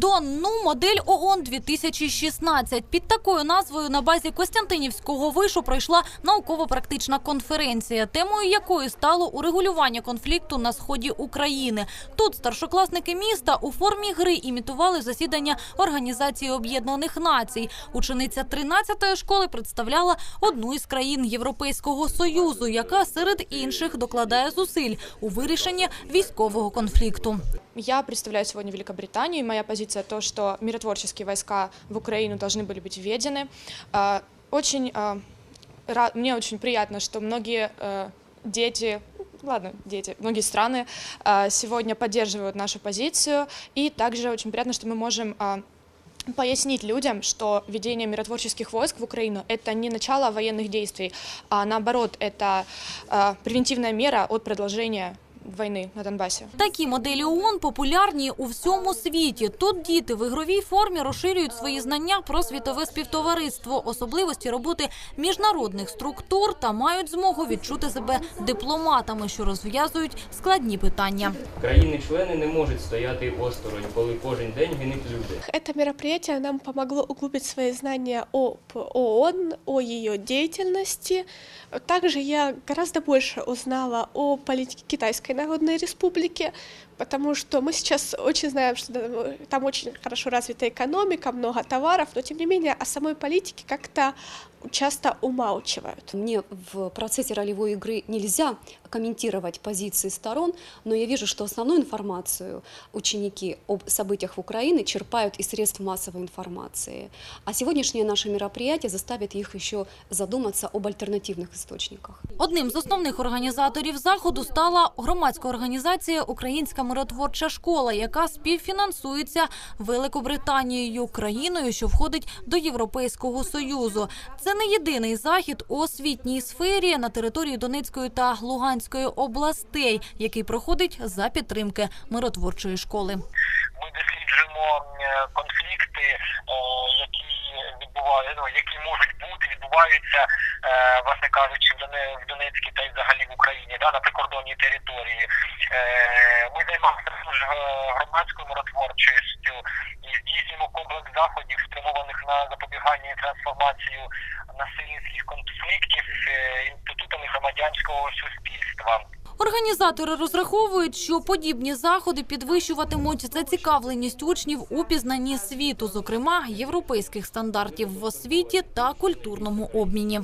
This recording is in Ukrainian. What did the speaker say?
Дон ну модель ООН 2016 Під такою назвою на базі Костянтинівського вишу пройшла науково-практична конференція, темою якої стало урегулювання конфлікту на сході України. Тут старшокласники міста у формі гри імітували засідання Організації Об'єднаних Націй. Учениця 13-ї школи представляла одну із країн Європейського союзу, яка серед інших докладає зусиль у вирішенні військового конфлікту. Я представляю сегодня Великобританию, и моя позиция то, что миротворческие войска в Украину должны были быть введены. А, Очень, а, ра- мне очень приятно, что многие э, дети, ладно, дети, многие страны а, сегодня поддерживают нашу позицию, и также очень приятно, что мы можем а, пояснить людям, что введение миротворческих войск в Украину – это не начало военных действий, а наоборот, это а, превентивная мера от продолжения войны на Донбассе. Такі моделі ООН популярні у всьому світі. Тут діти в ігровій формі розширюють свої знання про світове співтовариство, особливості роботи міжнародних структур та мають змогу відчути себе дипломатами, що розв'язують складні питання. Країни-члени не можуть стояти осторонь, коли кожен день гинуть люди. Это мероприятие нам помогло углубить свои знания об ООН, о ее деятельности. Также я гораздо больше узнала о политике Китайской Народной Республики, потому что мы сейчас очень знаем, что да, там очень хорошо развита экономика, много товаров, но тем не менее о самой политике как-то часто умалчивают. Мне в процессе ролевой игры нельзя комментировать позиции сторон, но я вижу, что основную информацию ученики об событиях в Украине черпают из средств массовой информации. А сегодняшнее наше мероприятие заставит их еще задуматься об альтернативных источниках. Одним з основних організаторів заходу стала громадська організація Українська миротворча школа, яка співфінансується Великобританією, країною, що входить до Європейського союзу. Це не єдиний захід у освітній сфері на території Донецької та Луганської областей, який проходить за підтримки миротворчої школи. ми досліджуємо е, конфлікти, е, які відбуваються, ну, які можуть бути, відбуваються, е, власне кажучи, в Доне- в Донецькій та да, на прикордонній території. Е, Ми займаємося е, громадською миротворчістю і здійснюємо комплекс заходів, спрямованих на запобігання і трансформацію насильницьких конфліктів е, інститутами громадянського суспільства. Організатори розраховують, що подібні заходи підвищуватимуть зацікавленість учнів у пізнанні світу, зокрема європейських стандартів в освіті та культурному обміні.